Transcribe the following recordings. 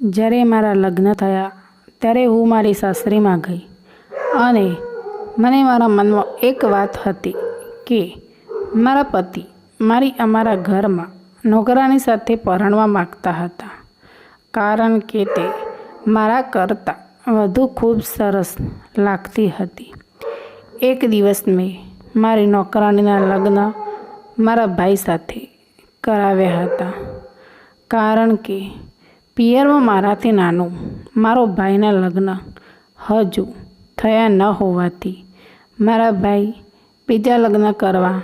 જ્યારે મારા લગ્ન થયા, ત્યારે હું મારી સાસરીમાં ગઈ અને મને મારા મનમાં એક વાત હતી કે મારા પતિ મારી અમારા ઘરમાં નોકરાની સાથે પરણવા માગતા હતા, કારણ કે તે મારા કરતાં વધુ ખૂબ સરસ લાગતી હતી. એક દિવસ મેં મારી નોકરાણીના લગ્ન મારા ભાઈ સાથે કરાવ્યા હતા, કારણ કે પિયરમાં મારાથી નાનો, મારો ભાઈના લગ્ન હજુ થયા ન હોવાથી મારા ભાઈ બીજા લગ્ન કરવા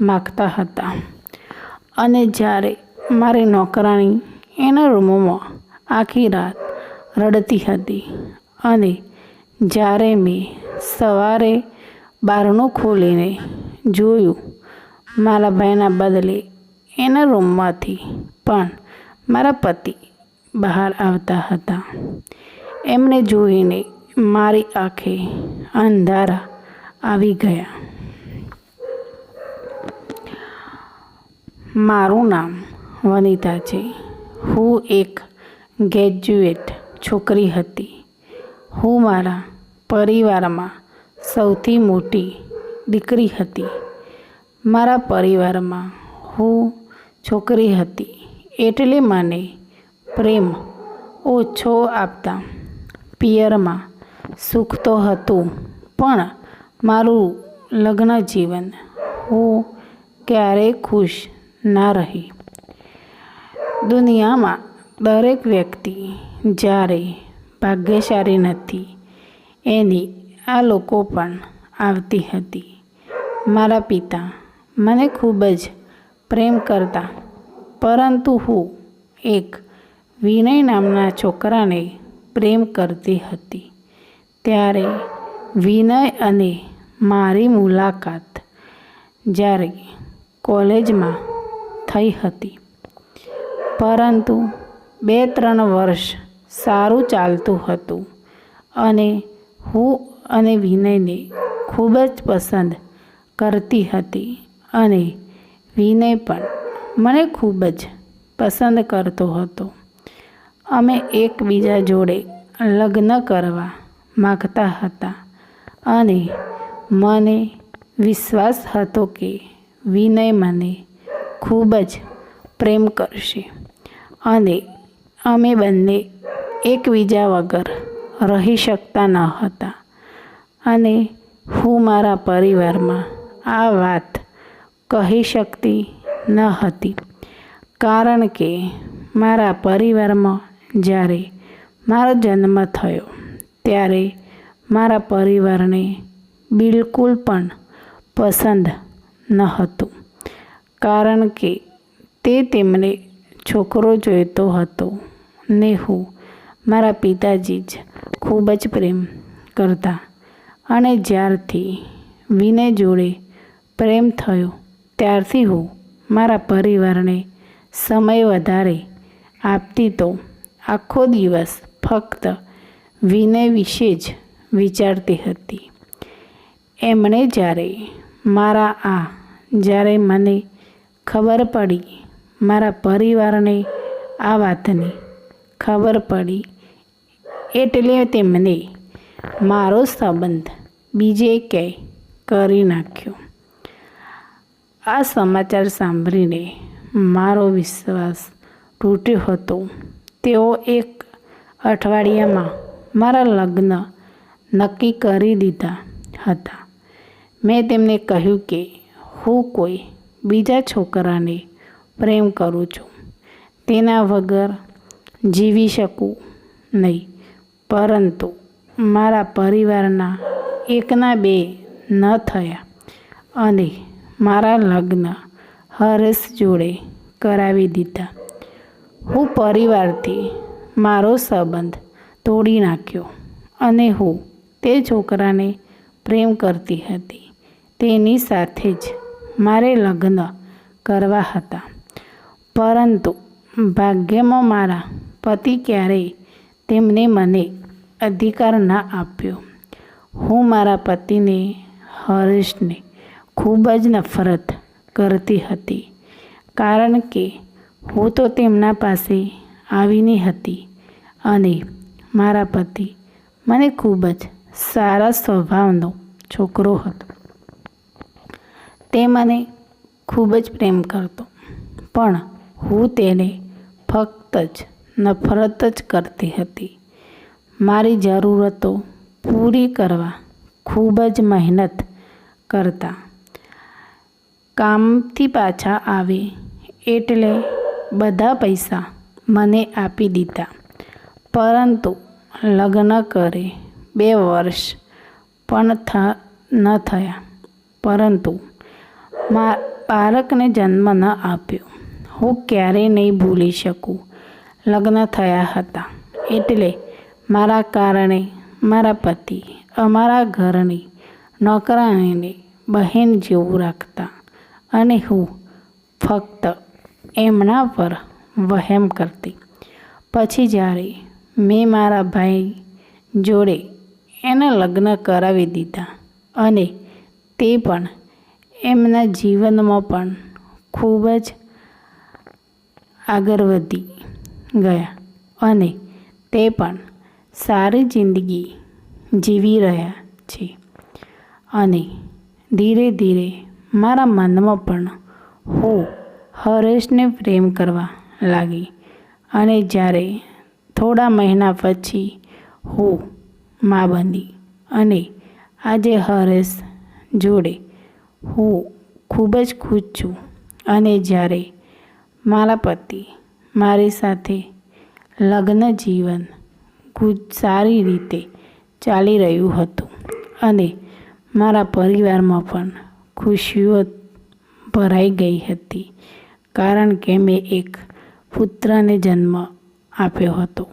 માગતા હતા. અને જ્યારે મારી નોકરાણી એના રૂમમાં આખી રાત રડતી હતી અને જ્યારે મેં સવારે બારણું ખોલીને જોયું, મારા ભાઈના બદલે એના રૂમમાંથી પણ મારા પતિ બહાર આવતા હતા. એમને જોઈને મારી આંખે અંધારા આવી ગયા. મારું નામ વનિતા છે હું એક ગ્રેજ્યુએટ છોકરી હતી. હું મારા પરિવારમાં સૌથી મોટી દીકરી હતી. મારા પરિવારમાં હું છોકરી હતી. એટલે મને પ્રેમ ઓછો આપતા. પિયરમાં સુખ તો હતું, પણ મારું લગ્ન જીવન હું ક્યારેય ખુશ ના રહી. દુનિયામાં દરેક વ્યક્તિ જ્યારે ભાગ્યશાળી નથી, એની આ લોકો પણ આવતી હતી. મારા પિતા મને ખૂબ જ પ્રેમ કરતા, પરંતુ હું એક વિનય નામના છોકરાને પ્રેમ કરતી હતી. ત્યારે વિનય અને મારી મુલાકાત જ્યારે કોલેજમાં થઈ હતી. પરંતુ બે ત્રણ વર્ષ સારું ચાલતું હતું અને હું અને વિનયને ખૂબ જ પસંદ કરતી હતી અને વિનય પણ મને ખૂબ જ પસંદ કરતો હતો. અમે એકબીજા જોડે લગ્ન કરવા માગતા હતા અને મને વિશ્વાસ હતો કે વિનય મને ખૂબ જ પ્રેમ કરશે અને અમે બંને એકબીજા વગર રહી શકતા ન હતા. અને હું મારા પરિવારમાં આ વાત કહી શકતી ન હતી કારણ કે મારા પરિવારમાં જ્યારે મારો જન્મ થયો ત્યારે મારા પરિવારને બિલકુલ પણ પસંદ ન હતું. કારણ કે તે તેમને છોકરો જોઈતો હતો ને હું મારા પિતાજી જ ખૂબ જ પ્રેમ કરતા અને જ્યારથી વિનય જોડે પ્રેમ થયો ત્યારથી હું મારા પરિવારને સમય વધારે આપતી તો આખો દિવસ ફક્ત વિનય વિશે જ વિચારતી હતી. એમણે જ્યારે મારા આ, જ્યારે મને ખબર પડી મારા પરિવારને આ વાતની ખબર પડી એટલે તેમને મારો સંબંધ બીજે ક્યાંય કરી નાખ્યો. આ સમાચાર સાંભળીને મારો વિશ્વાસ તૂટ્યો હતો. તેઓ એક અઠવાડિયામાં મારા લગ્ન નક્કી કરી દીધા હતા. મેં તેમને કહ્યું કે, હું કોઈ બીજા છોકરાને પ્રેમ કરું છું. તેના વગર જીવી શકું નહીં. પરંતુ મારા પરિવારના એકના બે ન થયા અને મારા લગ્ન હરેશ જોડે કરાવી દીધા. હું પરિવારથી મારો સંબંધ તોડી નાખ્યો અને હું તે છોકરાને પ્રેમ કરતી હતી. તેની સાથે જ મારે લગ્ન કરવા હતા. પરંતુ ભાગ્યમાં મારા પતિ ક્યારેય તેમને મને અધિકાર ના આપ્યો. હું મારા પતિને હરેશને ખૂબ જ નફરત કરતી હતી. કારણ કે હું તો તેમના પાસે આવીની હતી અને મારા પતિ મને ખૂબ જ સારા સ્વભાવનો છોકરો હતો. તે મને ખૂબ જ પ્રેમ કરતો, પણ હું તેને ફક્ત જ નફરત જ કરતી હતી. મારી જરૂરતો પૂરી કરવા ખૂબ જ મહેનત કરતા. કામથી પાછા આવે એટલે બધા પૈસા મને આપી દીધા. પરંતુ લગ્ન કરે બે વર્ષ પણ ન થયા. પરંતુ મા, બાળકને જન્મ ન આપ્યો. હું ક્યારેય નહીં ભૂલી શકું. લગ્ન થયા હતા. એટલે મારા કારણે મારા પતિ અમારા ઘરની નોકરાણીને બહેન જેવું રાખતા. અને હું ફક્ત એમના પર વહેમ કરતી. પછી જ્યારે મેં મારા ભાઈ જોડે એના લગ્ન કરાવી દીધા અને તે પણ એમના જીવનમાં પણ ખૂબ જ આગળ વધી ગયા અને તે પણ સારી જિંદગી જીવી રહ્યા છે. અને ધીરે ધીરે મારા મનમાં પણ હું હરેશને પ્રેમ કરવા લાગી. અને જ્યારે થોડા મહિના પછી હું મા બની અને આજે હરેશ જોડે હું ખૂબ જ ખુશ છું. અને જ્યારે મારા પતિ મારી સાથે લગ્ન જીવન ખૂબ સારી રીતે ચાલી રહ્યું હતું અને મારા પરિવારમાં પણ ખુશીઓ ભરાઈ ગઈ હતી. કારણ કે મેં એક પુત્રને જન્મ આપ્યો હતો.